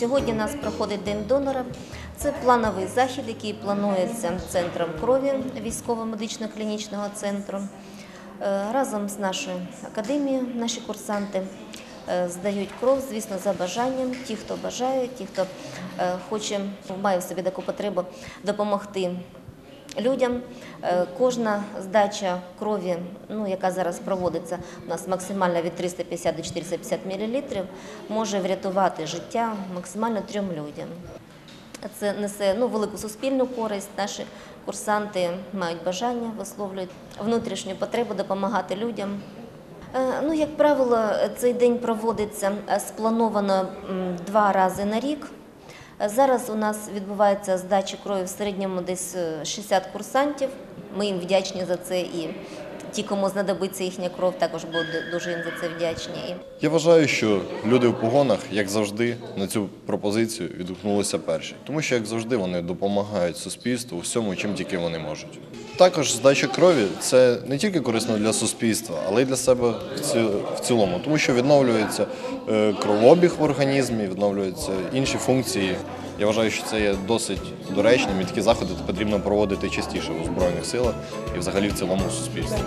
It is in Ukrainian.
Сьогодні у нас проходить День донора. Це плановий захід, який планується центром крові військово-медично-клінічного центру. Е, Разом з нашою академією наші курсанти е, здають кров, звісно, за бажанням. Ті, хто бажає, ті, хто е, хоче, має в собі таку потребу допомогти людям. Е, Кожна здача крові, ну, яка зараз проводиться у нас максимально від 350 до 450 мл, може врятувати життя максимально трьом людям. Це несе ну, велику суспільну користь. Наші курсанти мають бажання, висловлюють внутрішню потребу допомагати людям. Е, Ну, як правило, цей день проводиться сплановано два рази на рік. Е, Зараз у нас відбувається здача крові в середньому десь е, 60 курсантів. Ми їм вдячні за це і ті, кому знадобиться їхня кров, також будуть дуже їм за це вдячні. Я вважаю, що люди в погонах, як завжди, на цю пропозицію відгукнулися перші, тому що, як завжди, вони допомагають суспільству у всьому, чим тільки вони можуть. Також здача крові це не тільки корисно для суспільства, але й для себе в цілому, тому що відновлюється е, кровообіг в організмі, відновлюються інші функції. Я вважаю, що це є досить доречним, і такі заходи потрібно проводити частіше у збройних силах і взагалі в цілому суспільстві.